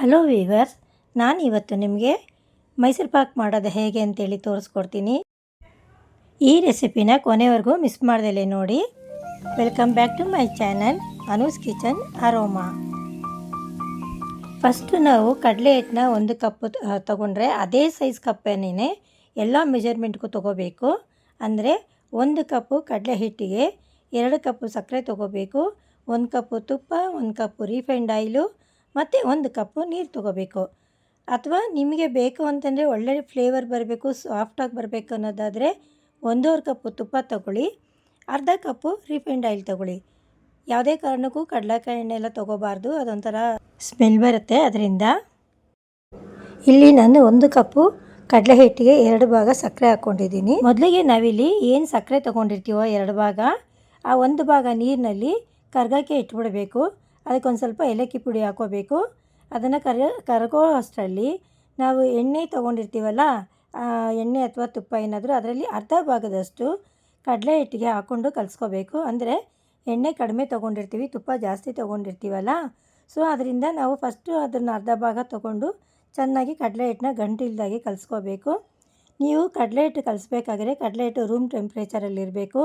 Hello viewers, ನಾನು ಇವತ್ತು ನಿಮಗೆ ಮೈಸೂರು ಪಾಕ್ ಮಾಡೋದು ಹೇಗೆ ಅಂತೇಳಿ ತೋರಿಸ್ಕೊಡ್ತೀನಿ. ಈ ರೆಸಿಪಿನ ಕೊನೆವರೆಗೂ ಮಿಸ್ ಮಾಡ್ದಲೆ ನೋಡಿ. Welcome back to my channel Anu's kitchen aroma first ನಾವು ಕಡಲೆ ಹಿಟ್ಟನ್ನ ಒಂದು ಕಪ್ಪು ತೊಗೊಂಡ್ರೆ ಅದೇ ಸೈಜ್ ಕಪ್ಪೇನೇ ಎಲ್ಲ ಮೆಜರ್ಮೆಂಟ್ಗೂ ತೊಗೋಬೇಕು. ಅಂದರೆ ಒಂದು ಕಪ್ಪು ಕಡಲೆ ಹಿಟ್ಟಿಗೆ ಎರಡು ಕಪ್ಪು ಸಕ್ಕರೆ ತೊಗೋಬೇಕು. ಒಂದು ಕಪ್ಪು ತುಪ್ಪ, ಒಂದು ಕಪ್ಪು ರೀಫೈಂಡ್ ಆಯಿಲು ಮತ್ತು ಒಂದು ಕಪ್ಪು ನೀರು ತೊಗೋಬೇಕು. ಅಥವಾ ನಿಮಗೆ ಬೇಕು ಅಂತಂದರೆ ಒಳ್ಳೆ ಫ್ಲೇವರ್ ಬರಬೇಕು ಸಾಫ್ಟಾಗಿ ಬರಬೇಕು ಅನ್ನೋದಾದರೆ ಒಂದೂವರೆ ಕಪ್ಪು ತುಪ್ಪ ತಗೊಳ್ಳಿ, ಅರ್ಧ ಕಪ್ಪು ರಿಫೈಂಡ್ ಆಯಿಲ್ ತಗೊಳ್ಳಿ. ಯಾವುದೇ ಕಾರಣಕ್ಕೂ ಕಡಲೆಕಾಯಿ ಎಣ್ಣೆ ಎಲ್ಲ ತೊಗೋಬಾರ್ದು, ಅದೊಂಥರ ಸ್ಮೆಲ್ ಬರುತ್ತೆ. ಅದರಿಂದ ಇಲ್ಲಿ ನಾನು ಒಂದು ಕಪ್ಪು ಕಡಲೆ ಹಿಟ್ಟಿಗೆ ಎರಡು ಭಾಗ ಸಕ್ಕರೆ ಹಾಕ್ಕೊಂಡಿದ್ದೀನಿ. ಮೊದಲಿಗೆ ನಾವಿಲ್ಲಿ ಏನು ಸಕ್ಕರೆ ತೊಗೊಂಡಿರ್ತೀವೋ ಎರಡು ಭಾಗ, ಆ ಒಂದು ಭಾಗ ನೀರಿನಲ್ಲಿ ಕರ್ಗಕ್ಕೆ ಇಟ್ಬಿಡಬೇಕು. ಅದಕ್ಕೊಂದು ಸ್ವಲ್ಪ ಏಲಕ್ಕಿ ಪುಡಿ ಹಾಕೋಬೇಕು. ಅದನ್ನು ಕರ ಕರಗೋ ಅಷ್ಟರಲ್ಲಿ ನಾವು ಎಣ್ಣೆ ತೊಗೊಂಡಿರ್ತೀವಲ್ಲ ಎಣ್ಣೆ ಅಥವಾ ತುಪ್ಪ ಏನಾದರೂ ಅದರಲ್ಲಿ ಅರ್ಧ ಭಾಗದಷ್ಟು ಕಡಲೆ ಹಿಟ್ಟಿಗೆ ಹಾಕ್ಕೊಂಡು ಕಲಿಸ್ಕೋಬೇಕು. ಅಂದರೆ ಎಣ್ಣೆ ಕಡಿಮೆ ತೊಗೊಂಡಿರ್ತೀವಿ, ತುಪ್ಪ ಜಾಸ್ತಿ ತೊಗೊಂಡಿರ್ತೀವಲ್ಲ. ಸೊ, ಅದರಿಂದ ನಾವು ಫಸ್ಟು ಅದನ್ನು ಅರ್ಧ ಭಾಗ ತೊಗೊಂಡು ಚೆನ್ನಾಗಿ ಕಡಲೆ ಹಿಟ್ಟನ್ನ ಗಂಟಿಲ್ದಾಗೆ ಕಲಿಸ್ಕೋಬೇಕು. ನೀವು ಕಡಲೆ ಹಿಟ್ಟು ಕಲಿಸ್ಬೇಕಾದ್ರೆ ಕಡಲೆ ಹಿಟ್ಟು ರೂಮ್ ಟೆಂಪ್ರೇಚರಲ್ಲಿರಬೇಕು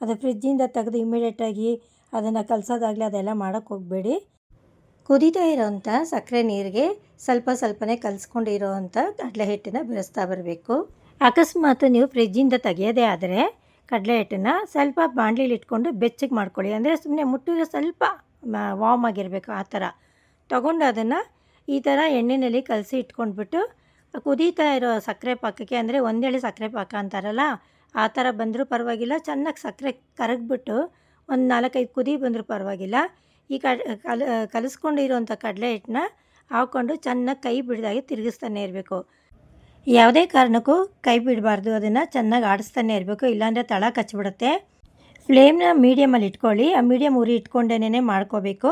ಅದು ಫ್ರಿಜ್ಜಿಂದ ತೆಗೆದು ಇಮಿಡಿಯೇಟಾಗಿ ಅದನ್ನು ಕಲಸೋದಾಗಲಿ ಅದೆಲ್ಲ ಮಾಡೋಕ್ಕೆ ಹೋಗಬೇಡಿ. ಕುದೀತಾ ಇರೋವಂಥ ಸಕ್ಕರೆ ನೀರಿಗೆ ಸ್ವಲ್ಪ ಸ್ವಲ್ಪನೇ ಕಲಿಸ್ಕೊಂಡಿರೋವಂಥ ಕಡಲೆ ಹಿಟ್ಟನ್ನು ಬೆರೆಸ್ತಾ ಬರಬೇಕು. ಅಕಸ್ಮಾತ್ ನೀವು ಫ್ರಿಜ್ಜಿಂದ ತೆಗೆಯೋದೇ ಆದರೆ ಕಡಲೆ ಹಿಟ್ಟನ್ನು ಸ್ವಲ್ಪ ಬಾಣಲಿಲಿ ಇಟ್ಕೊಂಡು ಬೆಚ್ಚಗೆ ಮಾಡ್ಕೊಳ್ಳಿ. ಅಂದರೆ ಸುಮ್ಮನೆ ಮುಟ್ಟಿದ್ರೆ ಸ್ವಲ್ಪ ವಾಮ್ ಆಗಿರಬೇಕು ಆ ಥರ. ತೊಗೊಂಡು ಅದನ್ನು ಈ ಥರ ಎಣ್ಣೆಯಲ್ಲಿ ಕಲಸಿ ಇಟ್ಕೊಂಡ್ಬಿಟ್ಟು ಕುದೀತಾ ಇರೋ ಸಕ್ಕರೆ ಪಾಕಕ್ಕೆ, ಅಂದರೆ ಒಂದೇಳಿ ಸಕ್ಕರೆ ಪಾಕ ಅಂತಾರಲ್ಲ, ಆ ಥರ ಬಂದರೂ ಪರವಾಗಿಲ್ಲ. ಚೆನ್ನಾಗಿ ಸಕ್ಕರೆ ಕರಗಿಬಿಟ್ಟು ಒಂದು ನಾಲ್ಕೈದು ಕುದಿ ಬಂದರೂ ಪರವಾಗಿಲ್ಲ. ಈ ಕಲ ಕಲಿಸ್ಕೊಂಡಿರುವಂಥ ಕಡಲೆ ಹಿಟ್ಟನ್ನ ಹಾಕ್ಕೊಂಡು ಚೆನ್ನಾಗಿ ಕೈ ಬಿಡ್ದಾಗೆ ತಿರುಗಿಸ್ತಾನೆ ಇರಬೇಕು. ಯಾವುದೇ ಕಾರಣಕ್ಕೂ ಕೈ ಬಿಡಬಾರ್ದು, ಅದನ್ನು ಚೆನ್ನಾಗಿ ಆಡಿಸ್ತಾನೆ ಇರಬೇಕು. ಇಲ್ಲಾಂದರೆ ತಳ ಕಚ್ಚಿಬಿಡುತ್ತೆ ಫ್ಲೇಮ್ನ ಮೀಡಿಯಮಲ್ಲಿ ಇಟ್ಕೊಳ್ಳಿ. ಆ ಮೀಡಿಯಮ್ ಉರಿ ಇಟ್ಕೊಂಡೇನೆ ಮಾಡ್ಕೋಬೇಕು.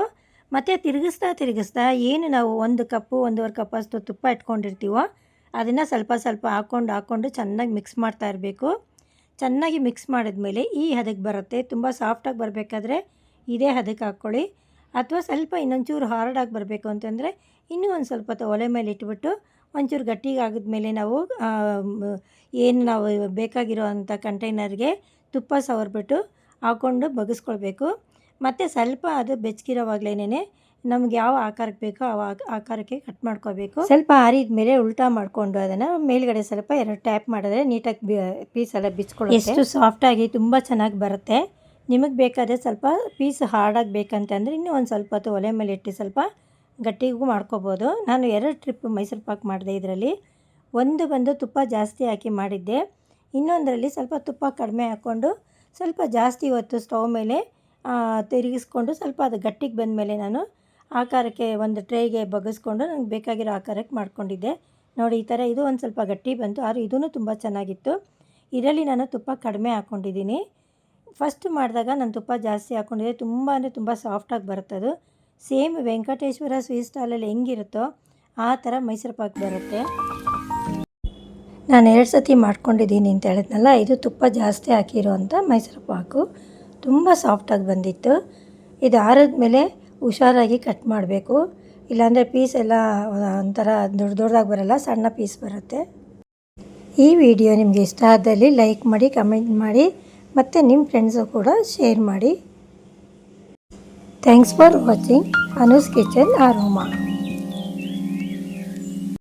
ಮತ್ತು ತಿರುಗಿಸ್ತಾ ತಿರುಗಿಸ್ತಾ ಏನು ನಾವು ಒಂದು ಕಪ್ಪು, ಒಂದೂವರೆ ಕಪ್ ಅಷ್ಟು ತುಪ್ಪ ಇಟ್ಕೊಂಡಿರ್ತೀವೋ, ಅದನ್ನು ಸ್ವಲ್ಪ ಸ್ವಲ್ಪ ಹಾಕ್ಕೊಂಡು ಹಾಕ್ಕೊಂಡು ಚೆನ್ನಾಗಿ ಮಿಕ್ಸ್ ಮಾಡ್ತಾ ಇರಬೇಕು. ಚೆನ್ನಾಗಿ ಮಿಕ್ಸ್ ಮಾಡಿದ್ಮೇಲೆ ಈ ಹದಕ್ಕೆ ಬರುತ್ತೆ. ತುಂಬ ಸಾಫ್ಟಾಗಿ ಬರಬೇಕಾದ್ರೆ ಇದೇ ಹದಕ್ಕೆ ಹಾಕ್ಕೊಳ್ಳಿ. ಅಥವಾ ಸ್ವಲ್ಪ ಇನ್ನೊಂಚೂರು ಹಾರ್ಡಾಗಿ ಬರಬೇಕು ಅಂತಂದರೆ ಇನ್ನೂ ಒಂದು ಸ್ವಲ್ಪ ಹೊತ್ತು ಒಲೆ ಮೇಲೆ ಇಟ್ಬಿಟ್ಟು ಒಂಚೂರು ಗಟ್ಟಿಗೆ ಆಗಿದ್ಮೇಲೆ ನಾವು ಏನು ನಾವು ಬೇಕಾಗಿರೋ ಅಂಥ ಕಂಟೈನರ್ಗೆ ತುಪ್ಪ ಸವರ್ಬಿಟ್ಟು ಹಾಕ್ಕೊಂಡು ಬಗ್ಗಿಸ್ಕೊಳ್ಬೇಕು ಮತ್ತು ಸ್ವಲ್ಪ ಅದು ಬೆಚ್ಚಗಿರೋವಾಗಲೇ ನಮ್ಗೆ ಯಾವ ಆಕಾರಕ್ಕೆ ಬೇಕೋ ಆ ಆಕಾರಕ್ಕೆ ಕಟ್ ಮಾಡ್ಕೋಬೇಕು. ಸ್ವಲ್ಪ ಆರಿದ ಮೇಲೆ ಉಲ್ಟಾ ಮಾಡಿಕೊಂಡು ಅದನ್ನು ಮೇಲ್ಗಡೆ ಸ್ವಲ್ಪ ಎರಡು ಟ್ಯಾಪ್ ಮಾಡಿದ್ರೆ ನೀಟಾಗಿ ಬಿ ಪೀಸ್ ಎಲ್ಲ ಬಿಚ್ಕೊಳ್ಳಿ ಎಷ್ಟು ಸಾಫ್ಟಾಗಿ ತುಂಬ ಚೆನ್ನಾಗಿ ಬರುತ್ತೆ. ನಿಮಗೆ ಬೇಕಾದರೆ ಸ್ವಲ್ಪ ಪೀಸ್ ಹಾರ್ಡಾಗಿ ಬೇಕಂತಂದರೆ ಇನ್ನೂ ಒಂದು ಸ್ವಲ್ಪ ಹೊತ್ತು ಒಲೆ ಮೇಲೆ ಇಟ್ಟು ಸ್ವಲ್ಪ ಗಟ್ಟಿಗೂ ಮಾಡ್ಕೋಬೋದು. ನಾನು ಎರಡು ಟ್ರಿಪ್ ಮೈಸೂರು ಪಾಕ್ ಮಾಡಿದೆ ಇದರಲ್ಲಿ. ಒಂದು ಬಂದು ತುಪ್ಪ ಜಾಸ್ತಿ ಹಾಕಿ ಮಾಡಿದ್ದೆ. ಇನ್ನೊಂದರಲ್ಲಿ ಸ್ವಲ್ಪ ತುಪ್ಪ ಕಡಿಮೆ ಹಾಕ್ಕೊಂಡು ಸ್ವಲ್ಪ ಜಾಸ್ತಿ ಹೊತ್ತು ಸ್ಟವ್ ಮೇಲೆ ತಿರುಗಿಸ್ಕೊಂಡು ಸ್ವಲ್ಪ ಅದು ಗಟ್ಟಿಗೆ ಬಂದಮೇಲೆ ನಾನು ಆಕಾರಕ್ಕೆ ಒಂದು ಟ್ರೇಗೆ ಬಗ್ಗಿಸ್ಕೊಂಡು ನನಗೆ ಬೇಕಾಗಿರೋ ಆಕಾರಕ್ಕೆ ಮಾಡ್ಕೊಂಡಿದ್ದೆ. ನೋಡಿ, ಈ ಥರ ಇದು ಒಂದು ಸ್ವಲ್ಪ ಗಟ್ಟಿ ಬಂತು. ಆದರೆ ಇದೂ ತುಂಬ ಚೆನ್ನಾಗಿತ್ತು. ಇದರಲ್ಲಿ ನಾನು ತುಪ್ಪ ಕಡಿಮೆ ಹಾಕ್ಕೊಂಡಿದ್ದೀನಿ ಫಸ್ಟ್ ಮಾಡಿದಾಗ ನಾನು ತುಪ್ಪ ಜಾಸ್ತಿ ಹಾಕ್ಕೊಂಡಿದ್ದೆ ತುಂಬ ಅಂದರೆ ತುಂಬ ಸಾಫ್ಟಾಗಿ ಬರುತ್ತದು ಸೇಮ್ ವೆಂಕಟೇಶ್ವರ ಸ್ವೀಟ್ ಸ್ಟಾಲಲ್ಲಿ ಹೆಂಗಿರುತ್ತೋ ಆ ಥರ ಮೈಸೂರು ಪಾಕ್ ಬರುತ್ತೆ. ನಾನು ಎರಡು ಸತಿ ಮಾಡ್ಕೊಂಡಿದ್ದೀನಿ ಅಂತ ಹೇಳಿದ್ನಲ್ಲ, ಇದು ತುಪ್ಪ ಜಾಸ್ತಿ ಹಾಕಿರೋವಂಥ ಮೈಸೂರು ಪಾಕು. ತುಂಬ ಸಾಫ್ಟಾಗಿ ಬಂದಿತ್ತು. ಇದು ಆರಿದ್ಮೇಲೆ ಹುಷಾರಾಗಿ ಕಟ್ ಮಾಡಬೇಕು. ಇಲ್ಲಾಂದರೆ ಪೀಸ್ ಎಲ್ಲ ಒಂಥರ ದೊಡ್ಡ ದೊಡ್ಡದಾಗಿ ಬರೋಲ್ಲ, ಸಣ್ಣ ಪೀಸ್ ಬರುತ್ತೆ. ಈ ವಿಡಿಯೋ ನಿಮಗೆ ಇಷ್ಟ ಆದಲ್ಲಿ ಲೈಕ್ ಮಾಡಿ ಕಮೆಂಟ್ ಮಾಡಿ, ಮತ್ತು ನಿಮ್ಮ ಫ್ರೆಂಡ್ಸು ಕೂಡ ಶೇರ್ ಮಾಡಿ. Thanks for watching Anu's kitchen aroma